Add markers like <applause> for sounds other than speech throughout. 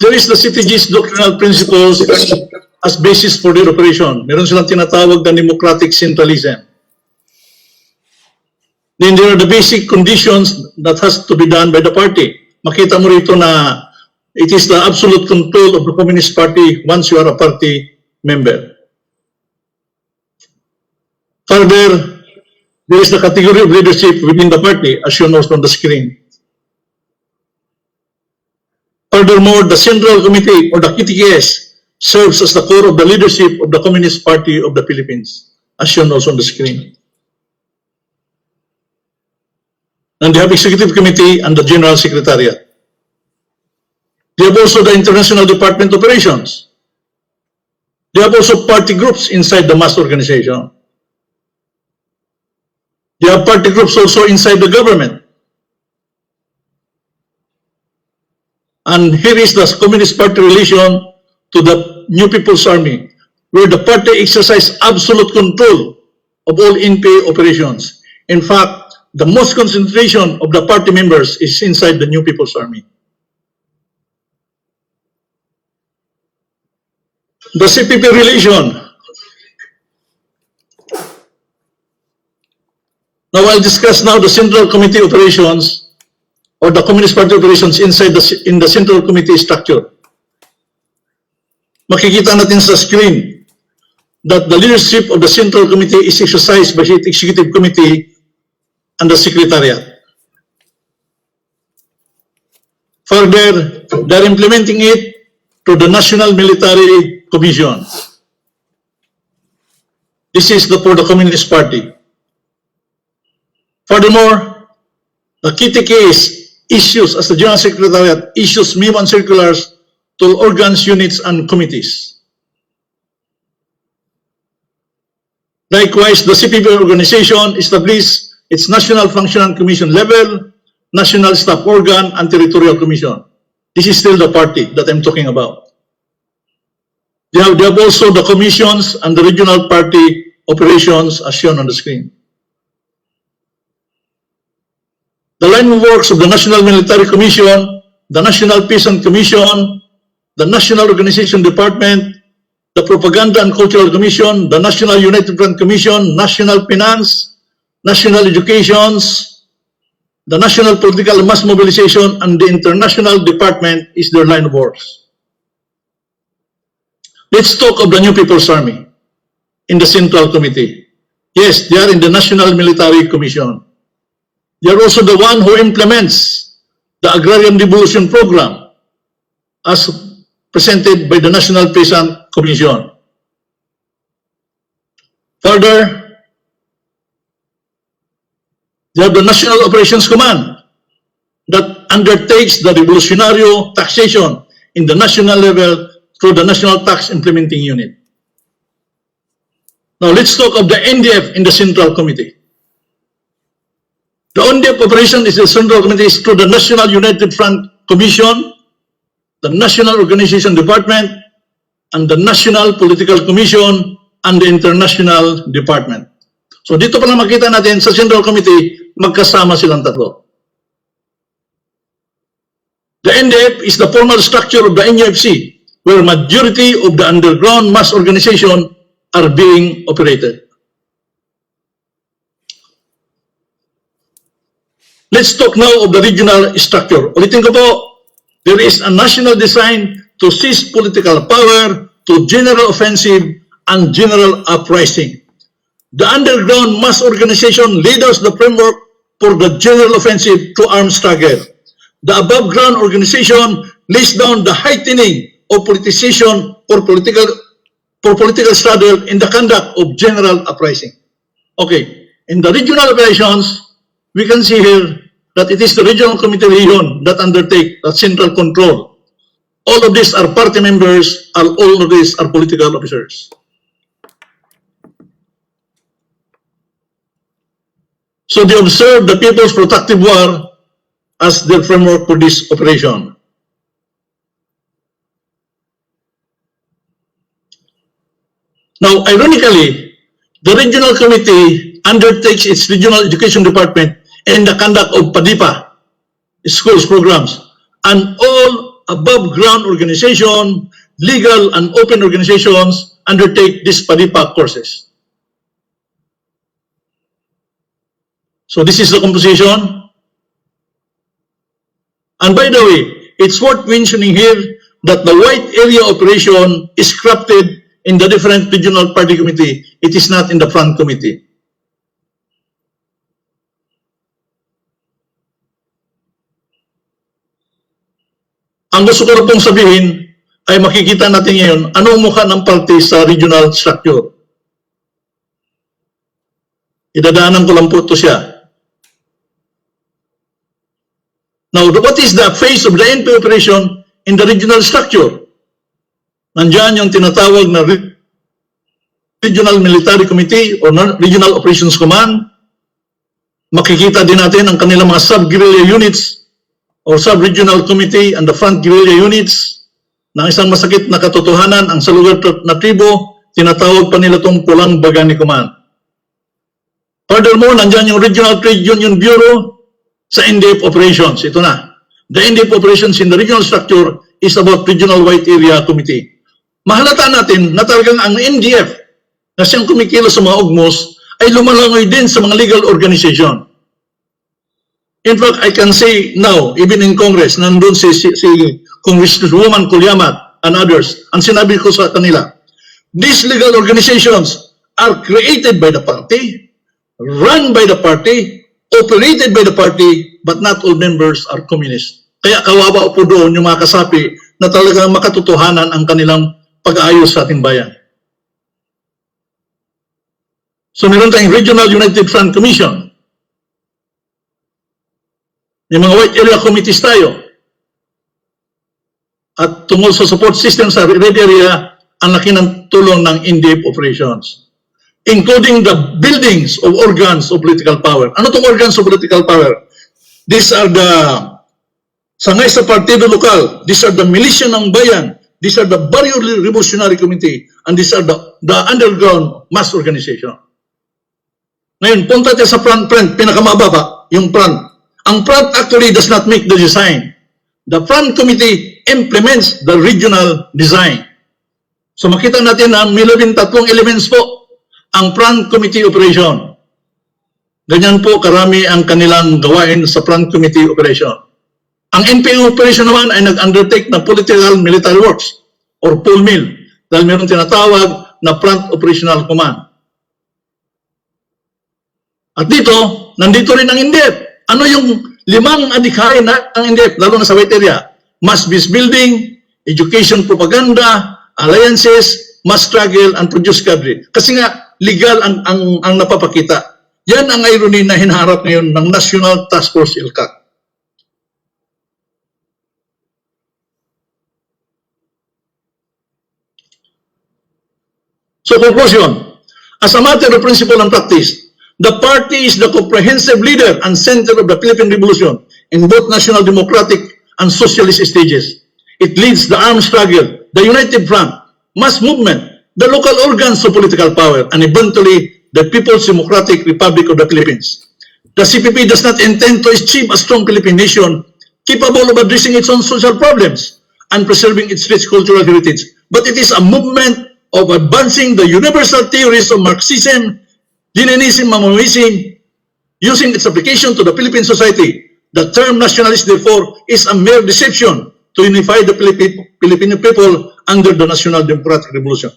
there is the CTG's doctrinal principles as basis for their operation. Meron silang tinatawag na democratic centralism. Then there are the basic conditions that has to be done by the party. Makita mo rito na it is the absolute control of the Communist Party once you are a party member. Further, there is the category of leadership within the party as shown also on the screen. Furthermore, the Central Committee or the KTKS serves as the core of the leadership of the Communist Party of the Philippines, as shown also on the screen. And they have Executive Committee and the General Secretariat. They have also the International Department Operations. They have also party groups inside the mass organization. They have party groups also inside the government. And here is the Communist Party relation to the New People's Army, where the party exercise absolute control of all NPA operations. In fact, the most concentration of the party members is inside the New People's Army. The CPP relation. Now I'll discuss now the Central Committee operations or the Communist Party operations inside the in the Central Committee structure. Makikita natin sa screen that the leadership of the Central Committee is exercised by the Executive Committee and the Secretariat. Further, they're implementing it to the National Military Commission. This is the for the Communist Party. Furthermore, the KTKs issues, as the General Secretariat, issues memo and circulars to organs, units, and committees. Likewise, the CPP organization establishes its National Function and Commission level, National Staff Organ, and Territorial Commission. This is still the party that I'm talking about. They have, they have also the commissions and the regional party operations as shown on the screen. The line of works of the National Military Commission, the National Peace and Commission, the National Organization Department, the Propaganda and Cultural Commission, the National United Front Commission, National Finance, National Educations, the National Political Mass Mobilization, and the International Department is their line of works. Let's talk of the New People's Army in the Central Committee. Yes, they are in the National Military Commission. They are also the one who implements the Agrarian Devolution Program as presented by the National Peasant Commission. Further, they have the National Operations Command that undertakes the revolutionary taxation in the national level through the National Tax Implementing Unit. Now let's talk of the NDF in the Central Committee. The NDF operation is the Central is through the National United Front Commission, the National Organization Department, and the National Political Commission, and the International Department. So dito pa lang makita natin sa Central Committee, magkasama silang tatlo. The NDF is the formal structure of the NUFC, where majority of the underground mass organization are being operated. Let's talk now of the regional structure. Ulitin ko po, there is a national design to seize political power, to general offensive, and general uprising. The underground mass organization leaders the framework for the general offensive to armed struggle. The above ground organization lays down the heightening of politicization or political for political struggle in the conduct of general uprising. Okay, in the regional operations, we can see here that it is the regional committee region that undertake the central control. All of these are party members, and all of these are political officers. So they observe the People's Protective War as their framework for this operation. Now, ironically, the regional committee undertakes its regional education department in the conduct of PADIPA schools programs, and all above ground organization, legal and open organizations undertake these PADIPA courses. So this is the composition. And by the way, it's worth mentioning here that the white area operation is crafted in the different regional party committee. It is not in the front committee. Ang gusto ko na pong sabihin ay makikita natin ngayon anong mukha ng party sa regional structure. Idadaanan ko lang po ito siya. Now, what is the phase of the NP operation in the regional structure? Nandiyan yung tinatawag na Re- Regional Military Committee or na- Regional Operations Command. Makikita din natin ang kanilang mga sub-guerrilla units or sub-regional committee and the front guerrilla units na isang masakit na katotohanan ang sa lugar na tribo, tinatawag pa nila itong pulang baga ni Command. Furthermore, nandyan yung Regional Trade Union Bureau sa NDF operations. Ito na. The NDF operations in the regional structure is about Regional White Area Committee. Mahalata natin na talagang ang NDF na siyang kumikilos sa mga ugmos ay lumalangoy din sa mga legal organization. In fact, I can say now, even in Congress, nandun si, si, si Congresswoman Kulyamat and others, ang sinabi ko sa kanila, these legal organizations are created by the party, run by the party, operated by the party, but not all members are communist. Kaya kawawa po doon yung mga kasapi na talagang makatotohanan ang kanilang pag-aayos sa ating bayan. So meron tayong Regional United Front Commission. May mga white area committees tayo. At tungkol sa support system sa red area, ang laki ng tulong ng in-depth operations. Including the buildings of organs of political power. Ano itong organs of political power? These are the sangay sa partido lokal. These are the militia ng bayan. These are the Barrio Revolutionary Committee. And these are the, the underground mass organization. Ngayon, punta tayo sa front front, pinakamababa, yung front. Ang front actually does not make the design. The front committee implements the regional design. So makita natin na may labing tatlong elements po ang front committee operation. Ganyan po karami ang kanilang gawain sa front committee operation. Ang NPO operation naman ay nag-undertake ng political military works or POLMIL dahil meron tinatawag na front operational command. At dito, nandito rin ang INDEP. Ano yung limang adhikain na ang INDEP, lalo na sa white area? Mass building, education propaganda, alliances, mass struggle, and produce cadre. Kasi nga, legal ang, ang, ang napapakita. Yan ang irony na hinaharap ngayon ng National Task Force ILCAC. So conclusion, as a matter of principle and practice, the party is the comprehensive leader and center of the Philippine Revolution in both national democratic and socialist stages. It leads the armed struggle, the united front, mass movement, the local organs of political power, and eventually the People's Democratic Republic of the Philippines. The CPP does not intend to achieve a strong Philippine nation capable of addressing its own social problems and preserving its rich cultural heritage, but it is a movement of advancing the universal theories of Marxism, Leninism, Maoism, using its application to the Philippine society. The term nationalist, therefore, is a mere deception to unify the Filipino people under the National Democratic Revolution.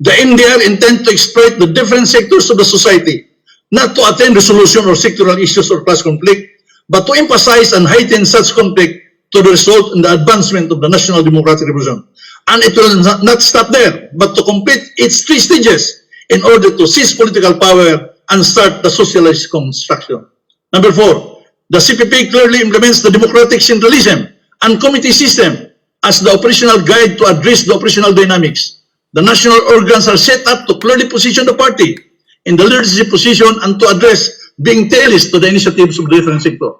The NDR intend to exploit the different sectors of the society, not to attain resolution or sectoral issues or class conflict, but to emphasize and heighten such conflict to the result in the advancement of the National Democratic Revolution. And it will not stop there, but to complete its three stages in order to seize political power and start the socialist construction. Number four, the CPP clearly implements the democratic centralism and committee system as the operational guide to address the operational dynamics. The national organs are set up to clearly position the party in the leadership position and to address being tailors to the initiatives of the different sector.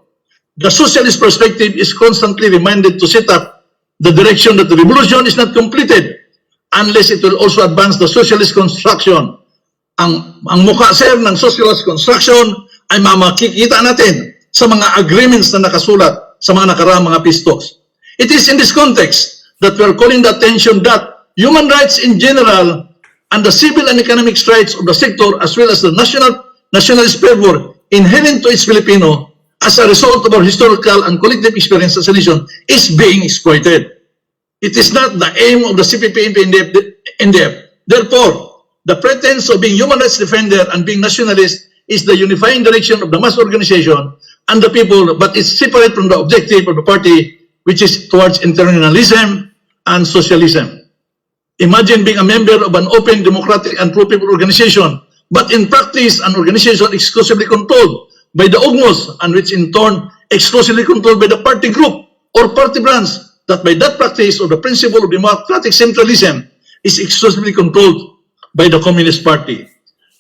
The socialist perspective is constantly reminded to set up the direction that the revolution is not completed unless it will also advance the socialist construction. Ang, ang mukha, sir, ng socialist construction ay mamakikita natin sa mga agreements na nakasulat sa mga nakaraang mga talks. It is in this context that we are calling the attention that human rights in general and the civil and economic rights of the sector as well as the national nationalist fervor inherent to its Filipino as a result of our historical and collective experience as a nation is being exploited. It is not the aim of the CPP. NDF. Therefore, the pretense of being human rights defender and being nationalist is the unifying direction of the mass organization and the people, but it's separate from the objective of the party, which is towards internationalism and socialism. Imagine being a member of an open, democratic, and pro-people organization, but in practice, an organization exclusively controlled by the UGMOS, and which in turn exclusively controlled by the party group or party branch, that by that practice of the principle of democratic centralism is exclusively controlled by the Communist Party.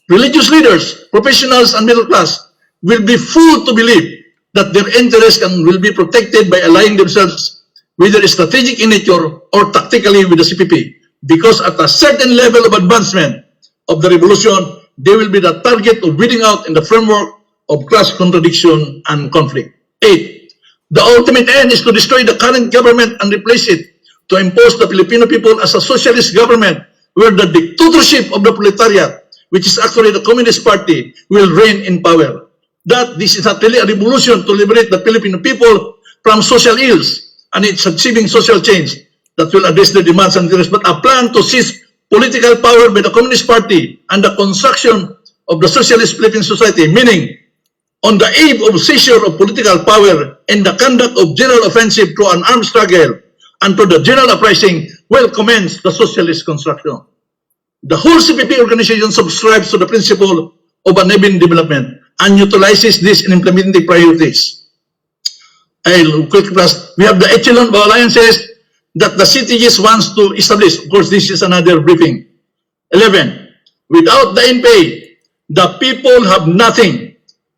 Religious leaders, professionals, and middle class will be fooled to believe that their interests can, will be protected by allying themselves, whether strategic in nature or tactically with the CPP, because at a certain level of advancement of the revolution, they will be the target of weeding out in the framework of class contradiction and conflict. Eight, the ultimate end is to destroy the current government and replace it to impose the Filipino people as a socialist government where the dictatorship of the proletariat, which is actually the Communist Party, will reign in power. That this is not really a revolution to liberate the Filipino people from social ills and its achieving social change that will address the demands and interests, but a plan to seize political power by the Communist Party and the construction of the socialist Philippine society, meaning on the eve of seizure of political power and the conduct of general offensive through an armed struggle and to the general uprising will commence the socialist construction. The whole CPP organization subscribes to the principle of uneven development and utilizes this in implementing the priorities. I'll quick plus. We have the echelon of alliances that the CTGs wants to establish. Of course, this is another briefing. 11. Without the NPA, the people have nothing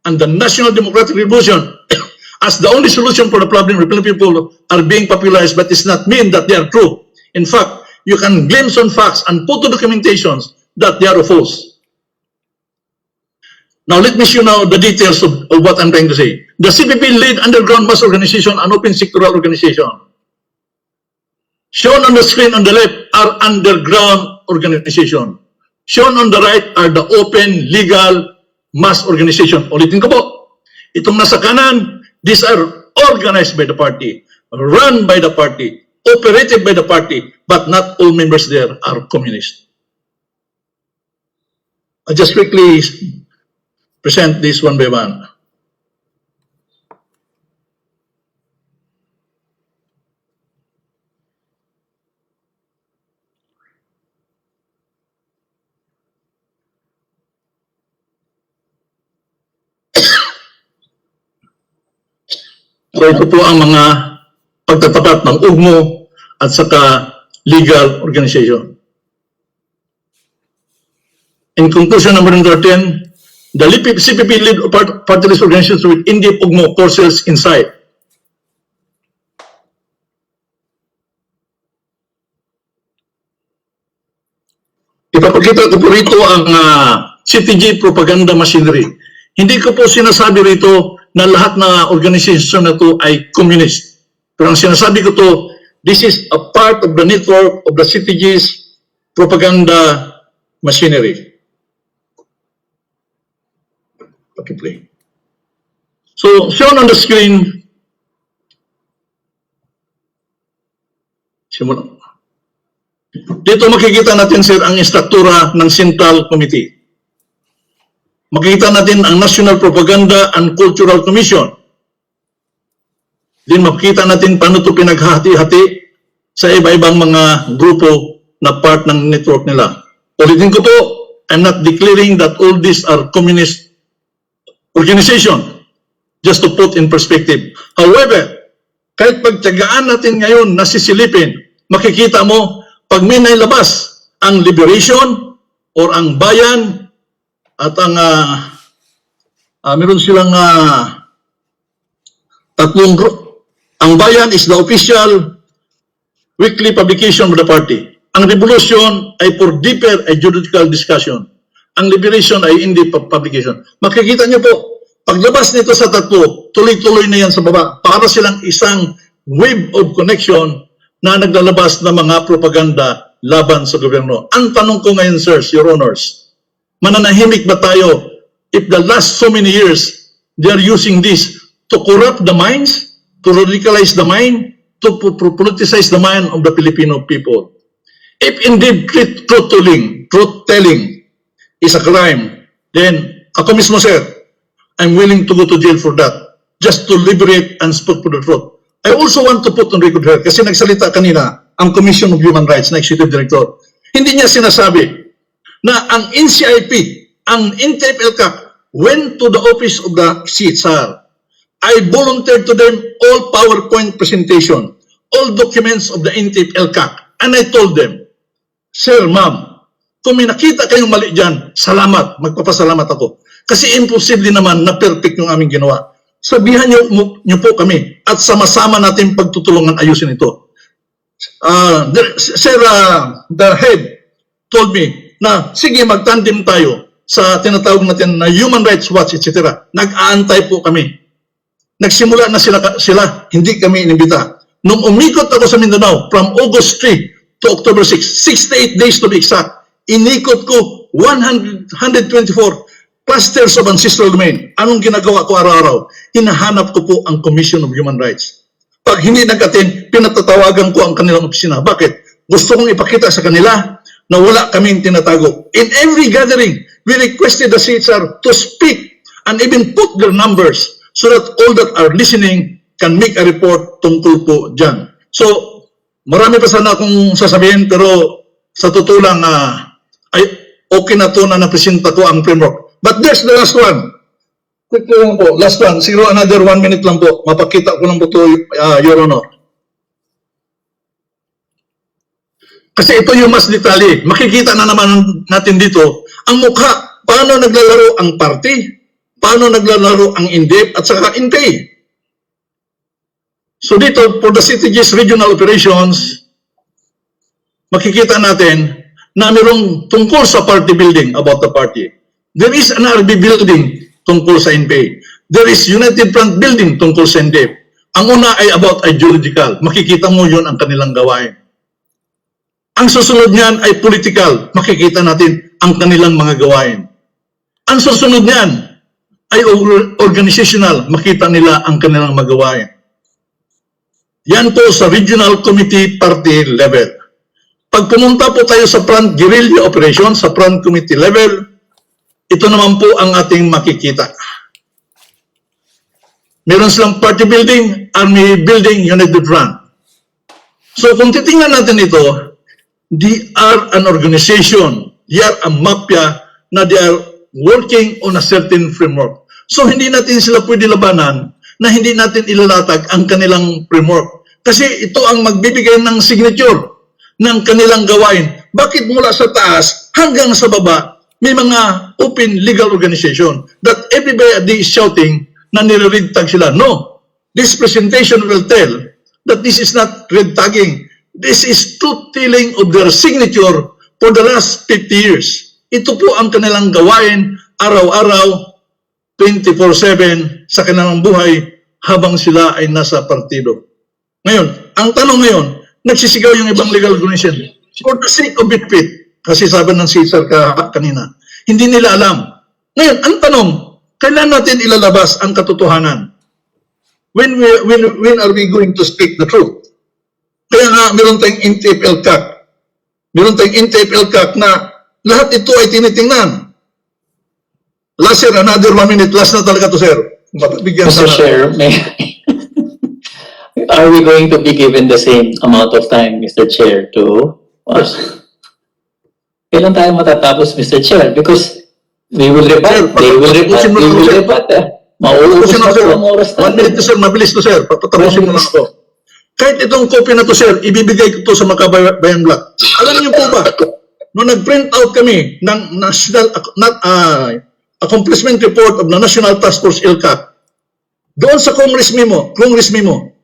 and the National Democratic Revolution <coughs> as the only solution for the problem of people are being popularized but it's not mean that they are true. In fact, you can glimpse on facts and photo documentations that they are false. Now let me show now the details of, of what I'm trying to say. The CPP lead underground mass organization and open sectoral organization. Shown on the screen on the left are underground organization. Shown on the right are the open legal mass organization. Ulitin ko po, itong nasa kanan, these are organized by the party, run by the party, operated by the party, but not all members there are communist. I just quickly present this one by one. So ito po ang mga pagtatapat ng UGMO at saka legal organization. In conclusion, number 13, the LIPI CPP lead part, party list organizations with in-depth UGMO courses inside. Ipapakita ko po rito ang ah, CTG propaganda machinery. Hindi ko po sinasabi rito na lahat na organisasyon na to ay communist. Pero ang sinasabi ko to, this is a part of the network of the CTG's propaganda machinery. Okay, play. So, shown on the screen, simula. Dito makikita natin, sir, ang istruktura ng Central Committee. Makikita natin ang National Propaganda and Cultural Commission. Din makikita natin paano ito pinaghati-hati sa iba-ibang mga grupo na part ng network nila. Ulitin ko po, I'm not declaring that all these are communist organization. Just to put in perspective. However, kahit pagtyagaan natin ngayon na sisilipin, makikita mo, pag may nailabas ang liberation or ang bayan at ang ah, ah, meron silang ah, tatlong. Ang bayan is the official weekly publication of the party. Ang revolution ay for deeper a juridical discussion. Ang liberation ay hindi publication. Makikita niyo po, paglabas nito sa tatlo, tuloy-tuloy na yan sa baba. Para silang isang wave of connection na naglalabas ng mga propaganda laban sa gobyerno. Ang tanong ko ngayon, sirs, your honors, mananahimik ba tayo if the last so many years they are using this to corrupt the minds, to radicalize the mind, to po- po- politicize the mind of the Filipino people? If indeed truth truth telling, truth telling is a crime, then ako mismo, sir, I'm willing to go to jail for that just to liberate and speak for the truth. I also want to put on record here kasi nagsalita kanina ang Commission of Human Rights na Executive Director. Hindi niya sinasabi na ang NCIP, ang NTF-ELCAC went to the office of the CHR. I volunteered to them all PowerPoint presentation, all documents of the NTF-ELCAC, and I told them, Sir, ma'am, kung may nakita kayong mali dyan, salamat, magpapasalamat ako. Kasi imposible naman na perfect yung aming ginawa. Sabihan niyo, niyo po kami at sama-sama natin pagtutulungan ayusin ito. Uh, the, Sir, uh, the head told me na sige magtandem tayo sa tinatawag natin na Human Rights Watch, etc. Nag-aantay po kami. Nagsimula na sila, sila hindi kami inimbita. Nung umikot ako sa Mindanao from August 3 to October 6, 68 days to be exact, inikot ko 100, 124 clusters of ancestral domain. Anong ginagawa ko araw-araw? Hinahanap ko po ang Commission of Human Rights. Pag hindi nag-attend, pinatatawagan ko ang kanilang opisina. Bakit? Gusto kong ipakita sa kanila na wala kaming tinatago. In every gathering, we requested the CHR to speak and even put their numbers so that all that are listening can make a report tungkol po dyan. So, marami pa sana akong sasabihin pero sa totoo lang, ah, ay okay na to na napresenta ko ang framework. But there's the last one. Quickly lang po, last one. Siguro another one minute lang po. Mapakita ko lang po to, uh, Your Honor. Kasi ito yung mas detalye. Makikita na naman natin dito ang mukha. Paano naglalaro ang party? Paano naglalaro ang INDEP at saka INPE? So dito, for the CTG's regional operations, makikita natin na mayroong tungkol sa party building about the party. There is an RB building tungkol sa NPA. There is United Front building tungkol sa NDF. Ang una ay about ideological. Makikita mo yon ang kanilang gawain. Ang susunod niyan ay political. Makikita natin ang kanilang mga gawain. Ang susunod niyan ay or- organizational. Makita nila ang kanilang mga gawain. Yan po sa regional committee party level. Pag pumunta po tayo sa front guerrilla operation, sa front committee level, ito naman po ang ating makikita. Meron silang party building, army building, united front. So kung titingnan natin ito, they are an organization, they are a mafia na they are working on a certain framework. So hindi natin sila pwede labanan na hindi natin ilalatag ang kanilang framework. Kasi ito ang magbibigay ng signature ng kanilang gawain. Bakit mula sa taas hanggang sa baba, may mga open legal organization that everybody is shouting na nire-read tag sila. No. This presentation will tell that this is not red tagging. This is truth telling of their signature for the last 50 years. Ito po ang kanilang gawain araw-araw 24-7 sa kanilang buhay habang sila ay nasa partido. Ngayon, ang tanong ngayon, nagsisigaw yung ibang legal organization for the sake of it fit, kasi sabi ng Caesar ka, kanina, hindi nila alam. Ngayon, ang tanong, kailan natin ilalabas ang katotohanan? When, we, when, when are we going to speak the truth? Kaya nga, meron tayong NTFL CAC. Meron tayong NTFL CAC na lahat ito ay tinitingnan. Last sir, another one minute. Last na talaga to, sir. Mapabigyan Mr. sana. Chair, may, are we going to be given the same amount of time, Mr. Chair, to? Yes. Kailan tayo matatapos, Mr. Chair? Because we will rebut, they will rebut, we will rebut. eh. Mauubos na na, po ang oras One minute to, natin. sir. Mabilis to, sir. Patapusin mo na ito. Kahit itong copy na to, sir, ibibigay ko to sa Makabayan Black. Alam niyo po ba, nung nag-print out kami ng National not, uh, Accomplishment Report of the National Task Force ILCAT, doon sa Congress memo, Congress memo,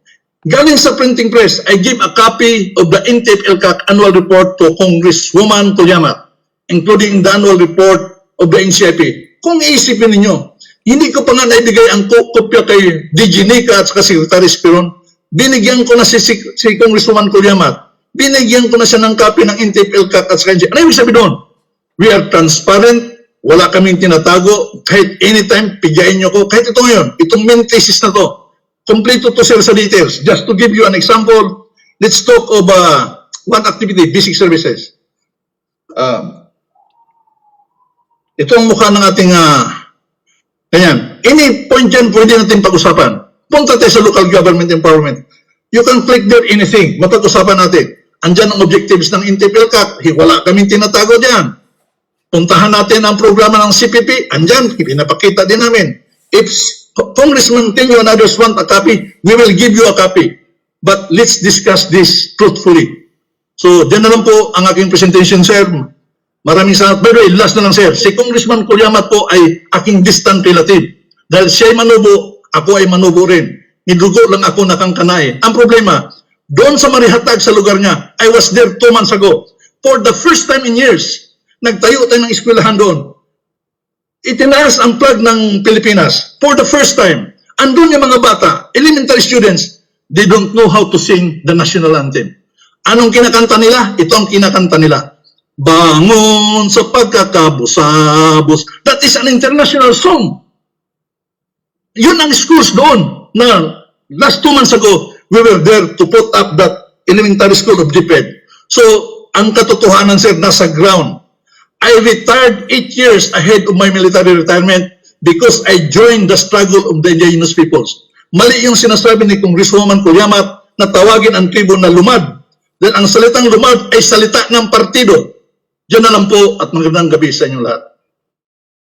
galing sa printing press, I give a copy of the NTF ILCAC annual report to Congresswoman Kuyamat, including the annual report of the NCIP. Kung iisipin ninyo, hindi ko pa nga naibigay ang ko- kopya kay DG Nika at saka Secretary Spiron binigyan ko na si, si, si Congresswoman Kuryamat, binigyan ko na siya ng copy ng Intip LCAT at saka Ano ibig sabihin doon? We are transparent, wala kaming tinatago, kahit anytime, pigayin nyo ko. Kahit ito ngayon, itong main thesis na to, kompleto to sir sa details. Just to give you an example, let's talk of uh, one activity, basic services. Um, ito ang mukha ng ating, uh, ganyan, any point dyan pwede natin pag-usapan. Punta tayo sa local government empowerment. You can click there anything, mapag-usapan natin. Andyan ang objectives ng INTIPLCAT, wala kaming tinatago dyan. Puntahan natin ang programa ng CPP, andyan, pinapakita din namin. If Congressman Tenyo and others want a copy, we will give you a copy. But let's discuss this truthfully. So, dyan na lang po ang aking presentation, sir. Maraming salamat. By the way, last na lang, sir. Si Congressman Kuryamat po ay aking distant relative. Dahil siya ay manubo, ako ay manubo rin. Nidugo lang ako nakangkanay. Ang problema, doon sa Marihatag sa lugar niya, I was there two months ago. For the first time in years, nagtayo tayo ng eskwelahan doon. Itinaas ang flag ng Pilipinas for the first time. Andun yung mga bata, elementary students, they don't know how to sing the national anthem. Anong kinakanta nila? Ito ang kinakanta nila. Bangon sa pagkakabusabos. That is an international song. Yun ang schools doon na last two months ago, we were there to put up that elementary school of DepEd. So, ang katotohanan, sir, nasa ground. I retired eight years ahead of my military retirement because I joined the struggle of the indigenous peoples. Mali yung sinasabi ni Congresswoman Kulyamat na tawagin ang tribo na lumad. Dahil ang salitang lumad ay salita ng partido. Diyan na lang po at magandang gabi sa inyong lahat.